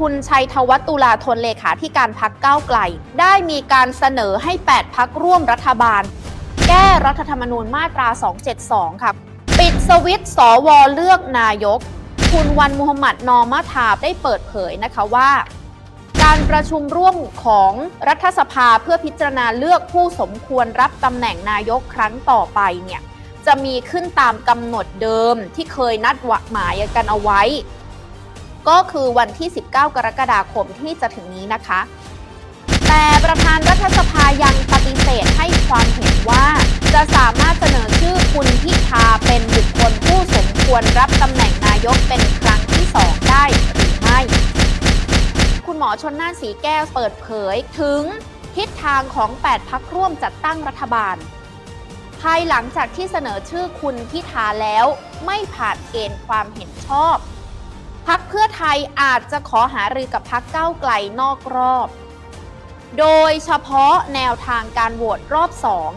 คุณชัยธวัฒน์ตุลาธนเลขาธิการพักก้าวไกล ได้มีการเสนอให้ 8 พักร่วมรัฐบาล แก้รัฐธรรมนูญมาตรา 272 ค่ะ ปิดสวิตช์สวเลือกนายก คุณวันมุฮัมหมัดนอมาทาบได้เปิดเผยนะคะว่า การประชุมร่วมของรัฐสภาเพื่อพิจารณาเลือกผู้สมควรรับตำแหน่งนายกครั้งต่อไปเนี่ยจะมีขึ้นตามกำหนดเดิมที่เคยนัดหมายกันเอาไว้ ก็คือวันที่ 19 กรกฎาคมที่จะถึงนี้นะคะ แต่ประธานรัฐสภายังปฏิเสธให้ความเห็นว่า จะสามารถเสนอชื่อคุณพิธาเป็นบุคคลผู้สมควรรับตำแหน่งนายกเป็นครั้งที่สองได้หรือไม่ คุณหมอชนน่านสีแก้วเปิดเผยถึงทิศทางของ 8 พักร่วมจัดตั้งรัฐบาล ภายหลังจากที่เสนอชื่อคุณพิธาแล้ว ไม่ผ่านเกณฑ์ความเห็นชอบ พักเพื่อไทยอาจจะขอหารือกับพักเก้าไกลนอกรอบ โดยเฉพาะแนวทางการโหวตรอบสอง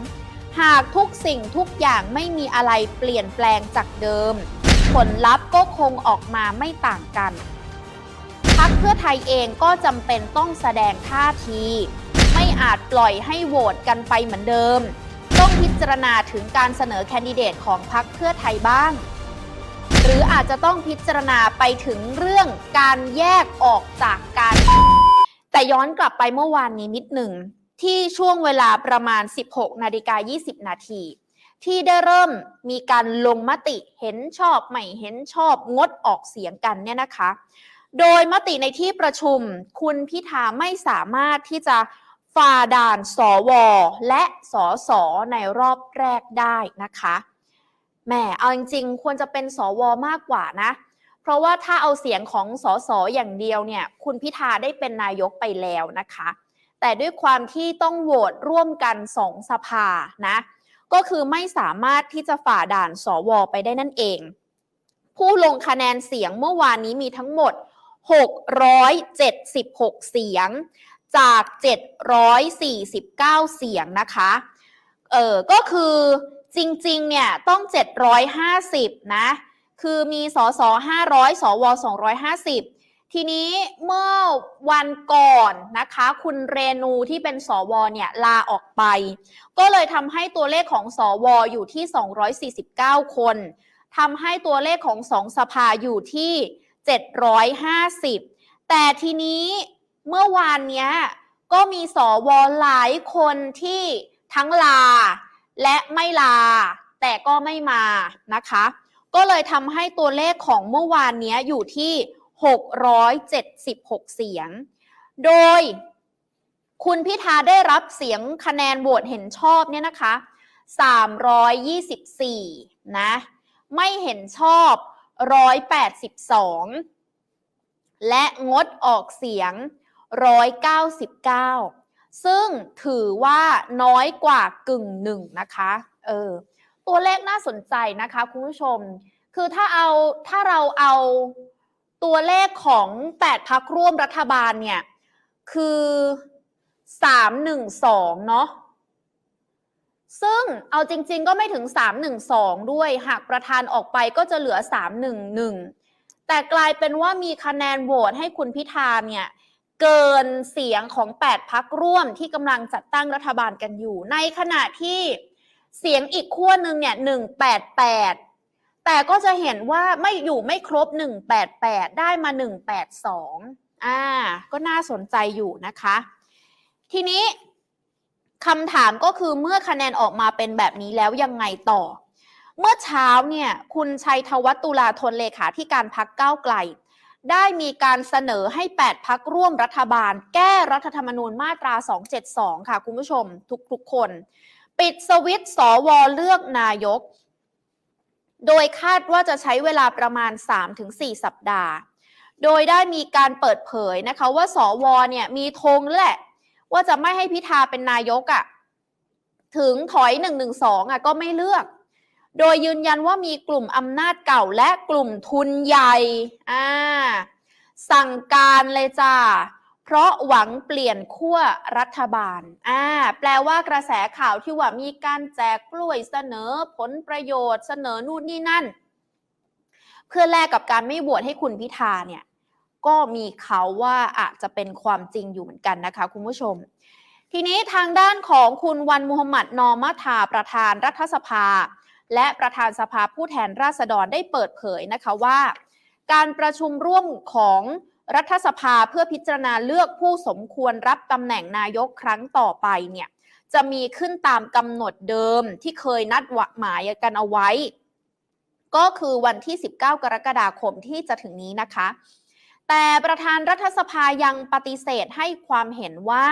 หากทุกสิ่งทุกอย่างไม่มีอะไรเปลี่ยนแปลงจากเดิม ผลลัพธ์ก็คงออกมาไม่ต่างกัน พักเพื่อไทยเองก็จำเป็นต้องแสดงท่าที ไม่อาจปล่อยให้โหวตกันไปเหมือนเดิม ต้องพิจารณาถึงการเสนอแคนดิเดตของพักเพื่อไทยบ้าง รืออาจจะต้องพิจารณาไปถึงเรื่องการแยกออกจากการแต่ย้อนกลับไปเมื่อวานนี้นิดหนึ่ง ที่ช่วงเวลาประมาณ 16 นาฬิกา 20 นาทีที่ได้เริ่มมีการลงมติเห็นชอบไม่เห็นชอบงดออกเสียงกันเนี่ยนะคะ โดยมติในที่ประชุมคุณพิธาไม่สามารถที่จะฝ่าด่านสวและสสในรอบแรกได้นะคะ แหมเอาจริงๆ ควรจะเป็นสวมากกว่านะ เพราะว่าถ้าเอาเสียงของสสอย่างเดียวเนี่ยคุณพิธาได้เป็นนายกไปแล้วนะคะ แต่ด้วยความที่ต้องโหวตร่วมกันสองสภานะ ก็คือไม่สามารถที่จะฝ่าด่านสวไปได้นั่นเอง ผู้ลงคะแนนเสียงเมื่อวานนี้มีทั้งหมด 676 เสียง จาก 749 เสียงนะคะ เออก็คือ จริงๆ เนี่ยต้อง 750 นะ คือมีสส500 สว 250 ทีนี้เมื่อวันก่อนนะคะ คุณเรนูที่เป็นสวเนี่ยลาออกไป ก็เลยทำให้ตัวเลขของสวอยู่ที่ 249 คนทำให้ตัวเลขของสองสภาอยู่ที่ 750 แต่ทีนี้เมื่อวานเนี้ยก็มีสวหลายคนที่ทั้งลา และไม่ลา แต่ก็ไม่มานะคะ ก็เลยทำให้ตัวเลขของเมื่อวานนี้อยู่ที่ 676 เสียง โดยคุณพิธาได้รับเสียงคะแนนโหวตเห็นชอบเนี่ยนะคะ 324 นะ ไม่เห็นชอบ 182 และงดออกเสียง 199 ซึ่งถือว่าน้อยกว่ากึ่งหนึ่งนะคะเออตัวเลขน่าสนใจนะคะคุณผู้ชม คือถ้าเอาถ้าเราเอาตัวเลขของ 8พักร่วมรัฐบาลเนี่ย คือ 312 เนาะซึ่งเอาจริง ๆ ก็ไม่ถึง 312 ด้วย หากประธานออกไปก็จะเหลือ 311 แต่กลายเป็นว่ามีคะแนนโหวตให้คุณพิธาเนี่ย เกินเสียงของ 8 พักร่วมที่กำลังจัดตั้งรัฐบาลกันอยู่ ในขณะที่เสียงอีกขั้วหนึ่งเนี่ย 188 แต่ก็จะเห็นว่าไม่อยู่ไม่ครบ 188 ได้มา 182 อ่า ก็น่าสนใจอยู่นะคะ ทีนี้คำถามก็คือเมื่อคะแนนออกมาเป็นแบบนี้แล้วยังไงต่อ เมื่อเช้าเนี่ย คุณชัยธวัฒตุลาธนเลขาธิการพักก้าวไกล ได้มีการเสนอให้ 8 พักร่วมรัฐบาล แก้รัฐธรรมนูญมาตรา 272 ค่ะ คุณผู้ชม ทุกๆคน ปิดสวิตช์สวเลือกนายก โดยคาดว่าจะใช้เวลาประมาณ 3-4 สัปดาห์ โดยได้มีการเปิดเผยนะคะว่าสวเนี่ยมีธงแหละ ว่าจะไม่ให้พิธาเป็นนายกอะ่ะถึงถอย1นึอะก็ไม่เลือก โดยยืนยันว่ามีกลุ่มอำนาจเก่าและกลุ่มทุนใหญ่อ่าสั่งการเลยจ้าเพราะหวังเปลี่ยนขั้วรัฐบาลอ่าแปลว่ากระแสข่าวที่ว่ามีการแจกกล้วยเสนอผลประโยชน์เสนอนู่นนี่นั่น เพื่อแลกกับการไม่โหวตให้คุณพิธาเนี่ยก็มีเขาว่าอาจจะเป็นความจริงอยู่เหมือนกันนะคะคุณผู้ชม ทีนี้ทางด้านของคุณวันมุฮัมหมัดนอมัทาประธานรัฐสภา และประธานสภาผู้แทนราษฎรได้เปิดเผยนะคะว่า การประชุมร่วมของรัฐสภาเพื่อพิจารณาเลือกผู้สมควรรับตำแหน่งนายกครั้งต่อไปเนี่ยจะมีขึ้นตามกำหนดเดิมที่เคยนัดหมายกันเอาไว้ ก็คือวันที่ 19 กรกฎาคมที่จะถึงนี้นะคะ แต่ประธานรัฐสภายังปฏิเสธให้ความเห็นว่า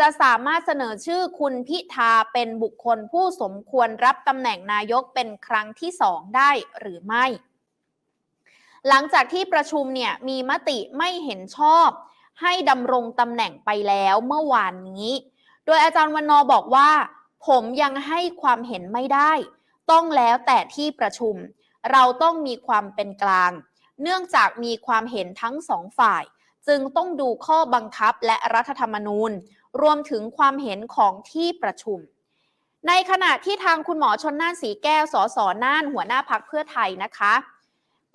จะสามารถเสนอชื่อคุณพิธาเป็นบุคคลผู้สมควรรับตำแหน่งนายกเป็นครั้งที่สองได้หรือไม่ หลังจากที่ประชุมเนี่ยมีมติไม่เห็นชอบ ให้ดำรงตำแหน่งไปแล้วเมื่อวานนี้ โดยอาจารย์วันนอบอกว่า ผมยังให้ความเห็นไม่ได้ ต้องแล้วแต่ที่ประชุม เราต้องมีความเป็นกลาง เนื่องจากมีความเห็นทั้งสองฝ่าย จึงต้องดูข้อบังคับและรัฐธรรมนูญ รวมถึงความเห็นของที่ประชุม ในขณะที่ทางคุณหมอชนน่านสีแก้วสสน่านหัวหน้าพักเพื่อไทยนะคะ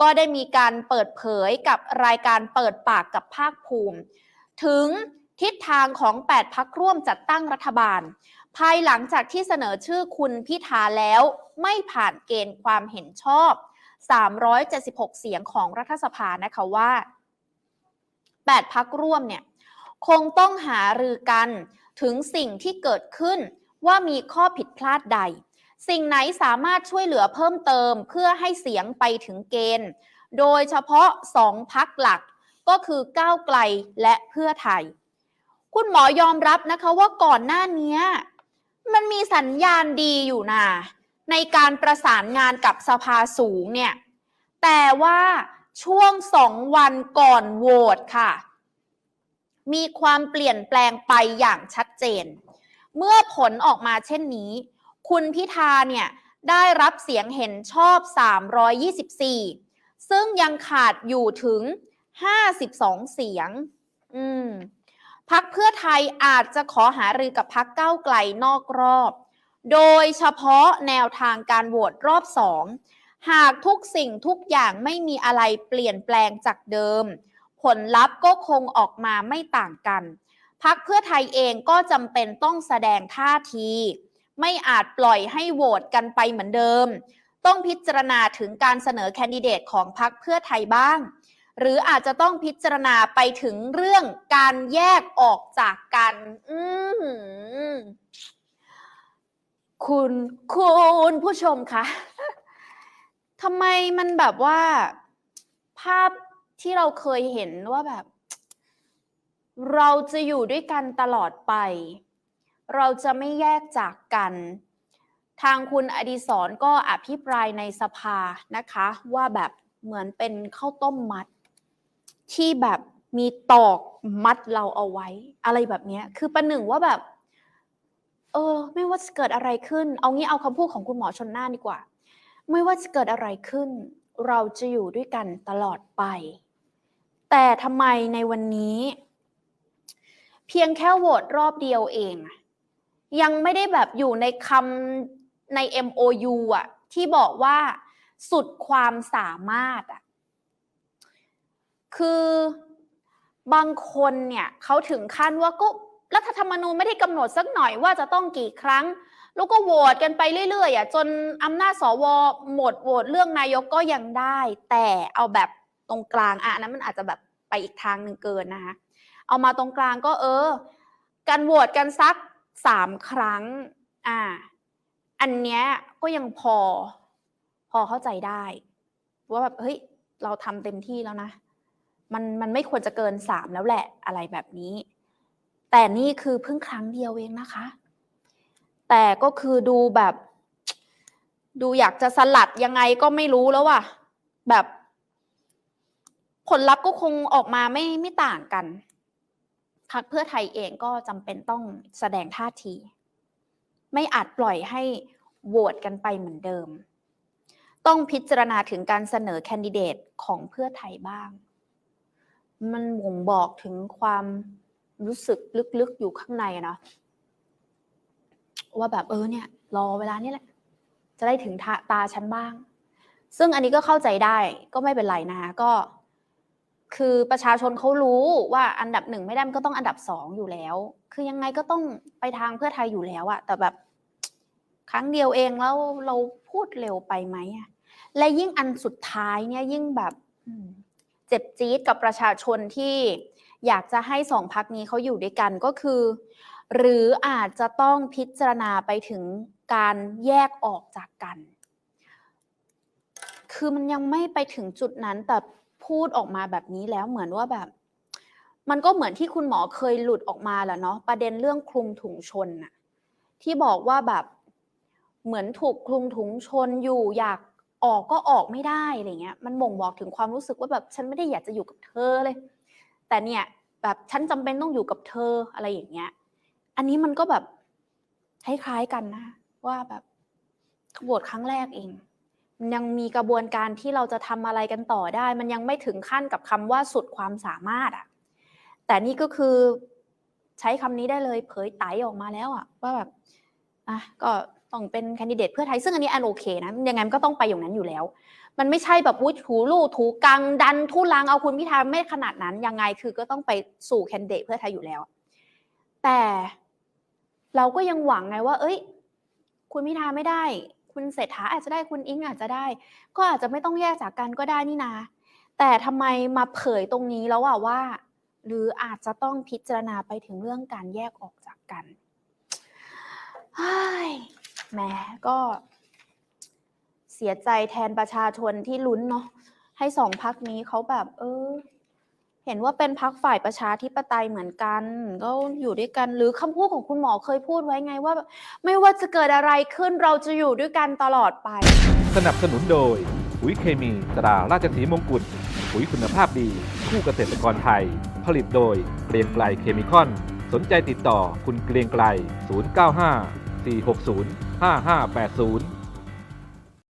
ก็ได้มีการเปิดเผยกับรายการเปิดปากกับภาคภูมิ ถึงทิศทางของ 8 พักร่วมจัดตั้งรัฐบาล ภายหลังจากที่เสนอชื่อคุณพิธาแล้วไม่ผ่านเกณฑ์ความเห็นชอบ 376 เสียงของรัฐสภานะคะว่า 8 พักร่วมเนี่ย คงต้องหารือกันถึงสิ่งที่เกิดขึ้นว่ามีข้อผิดพลาดใด สิ่งไหนสามารถช่วยเหลือเพิ่มเติมเพื่อให้เสียงไปถึงเกณฑ์ โดยเฉพาะสองพักหลักก็คือก้าวไกลและเพื่อไทย คุณหมอยอมรับนะคะว่าก่อนหน้านี้มันมีสัญญาณดีอยู่นะในการประสานงานกับสภาสูงเนี่ย แต่ว่าช่วงสองวันก่อนโหวตค่ะ มีความเปลี่ยนแปลงไปอย่างชัดเจน เมื่อผลออกมาเช่นนี้ คุณพิธาเนี่ยได้รับเสียงเห็นชอบ 324 ซึ่งยังขาดอยู่ถึง 52 เสียง อืมพักเพื่อไทยอาจจะขอหารือกับพักเก้าไกลนอกรอบ โดยเฉพาะแนวทางการโหวตรอบสอง หากทุกสิ่งทุกอย่างไม่มีอะไรเปลี่ยนแปลงจากเดิม ผลลัพธ์ก็คงออกมาไม่ต่างกัน พักเพื่อไทยเองก็จำเป็นต้องแสดงท่าที ไม่อาจปล่อยให้โหวตกันไปเหมือนเดิม ต้องพิจารณาถึงการเสนอแคนดิเดตของพักเพื่อไทยบ้าง หรืออาจจะต้องพิจารณาไปถึงเรื่องการแยกออกจากกัน อืคุณคุณผู้ชมคะทำไมมันแบบว่า ภาพ ที่เราเคยเห็นว่าแบบ เราจะอยู่ด้วยกันตลอดไป เราจะไม่แยกจากกัน ทางคุณอดิศรก็อภิปรายในสภานะคะ ว่าแบบเหมือนเป็นข้าวต้มมัด ที่แบบมีตอกมัดเราเอาไว้ อะไรแบบนี้คือประหนึ่งว่าแบบ เออ ไม่ว่าจะเกิดอะไรขึ้น เอางี้เอาคำพูดของคุณหมอชนน่านดีกว่า ไม่ว่าจะเกิดอะไรขึ้น เราจะอยู่ด้วยกันตลอดไป แต่ทำไมในวันนี้ เพียงแค่โหวตรอบเดียวเอง ยังไม่ได้แบบอยู่ในคำใน MOU อะที่บอกว่าสุดความสามารถอะคือบางคนเนี่ยเขาถึงขั้นว่าก็รัฐธรรมนูญไม่ได้กำหนดสักหน่อยว่าจะต้องกี่ครั้ง แล้วก็โหวตกันไปเรื่อยๆอะจนอำนาจสวหมดโหวตเรื่องนายกก็ยังได้ แต่เอาแบบตรงกลางอะนั้นมันอาจจะแบบ อีกทางหนึ่งเกินนะคะ เอามาตรงกลางก็เออ การโหวตกันสักสามครั้ง อ่า อันเนี้ยก็ยังพอ พอเข้าใจได้ ว่าแบบเฮ้ย เราทำเต็มที่แล้วนะ มันมันไม่ควรจะเกินสามแล้วแหละอะไรแบบนี้ แต่นี่คือเพิ่งครั้งเดียวเองนะคะ แต่ก็คือดูแบบ ดูอยากจะสลัดยังไงก็ไม่รู้แล้วว่ะแบบ ผลลัพธ์ก็คงออกมาไม่ไม่ต่างกันพักเพื่อไทยเองก็จำเป็นต้องแสดงท่าที ไม่อาจปล่อยให้โหวตกันไปเหมือนเดิม ต้องพิจารณาถึงการเสนอแคนดิเดตของเพื่อไทยบ้าง มันบ่งบอกถึงความรู้สึกลึกๆอยู่ข้างในนะว่าแบบเออเนี่ย รอเวลานี้แหละ จะได้ถึงตาตาฉันบ้าง ซึ่งอันนี้ก็เข้าใจได้ก็ไม่เป็นไรนะคะก็ คือประชาชนเขารู้ว่าอันดับหนึ่งไม่ได้มันก็ต้องอันดับสองอยู่แล้ว คือยังไงก็ต้องไปทางเพื่อไทยอยู่แล้วอะแต่แบบครั้งเดียวเองแล้วเราพูดเร็วไปไหมอะและยิ่งอันสุดท้ายเนี่ยยิ่งแบบเจ็บจี๊ดกับประชาชนที่อยากจะให้สองพักนี้เขาอยู่ด้วยกันก็คือ หรืออาจจะต้องพิจารณาไปถึงการแยกออกจากกัน คือมันยังไม่ไปถึงจุดนั้นแต่ พูดออกมาแบบนี้แล้วเหมือนว่าแบบ มันก็เหมือนที่คุณหมอเคยหลุดออกมาแหละเนาะประเด็นเรื่องคลุมถุงชนน่ะที่บอกว่าแบบเหมือนถูกคลุมถุงชนอยู่อยากออกก็ออกไม่ได้อะไรเงี้ย มันบ่งบอกถึงความรู้สึกว่าแบบฉันไม่ได้อยากจะอยู่กับเธอเลย แต่เนี่ยแบบฉันจำเป็นต้องอยู่กับเธออะไรอย่างเงี้ย อันนี้มันก็แบบคล้ายๆกันนะ ว่าแบบโหวตครั้งแรกเอง ยังมีกระบวนการที่เราจะทำอะไรกันต่อได้ มันยังไม่ถึงขั้นกับคำว่าสุดความสามารถอะแต่นี่ก็คือใช้คำนี้ได้เลยเผยไตออกมาแล้วอะว่าแบบอะก็ต้องเป็นแคนดิเดตเพื่อไทยซึ่งอันนี้อันโอเคนะยังไงมันก็ต้องไปอย่างนั้นอยู่แล้ว มันไม่ใช่แบบวุ้ยถูลู่ถูกังดันทุลังเอาคุณพิธาไม่ขนาดนั้นยังไงคือก็ต้องไปสู่แคนดิเดตเพื่อไทยอยู่แล้ว แต่เราก็ยังหวังไงว่า เอ้ย คุณพิธาไม่ได้ คุณเศรษฐาอาจจะได้คุณอิงอาจจะได้ ก็อาจจะไม่ต้องแยกจากกันก็ได้นี่นา แต่ทำไมมาเผยตรงนี้แล้วอะว่า หรืออาจจะต้องพิจารณาไปถึงเรื่องการแยกออกจากกันเฮ้แหมก็เสียใจแทนประชาชนที่ลุ้นเนาะให้สองพักนี้เขาแบบ เออ เห็นว่าเป็นพักฝ่ายประชาธิปไตยเหมือนกัน ก็อยู่ด้วยกันหรือคำพูดของคุณหมอเคยพูดไว้ไงว่า ไม่ว่าจะเกิดอะไรขึ้นเราจะอยู่ด้วยกันตลอดไป สนับสนุนโดยปุ๋ยเคมีตราราชสีมงกุฎปุ๋ยคุณภาพดี คู่เกษตรกรไทย ผลิตโดยเกรียงไกลเคมีคอน สนใจติดต่อคุณเกรียงไกล 095 460 5580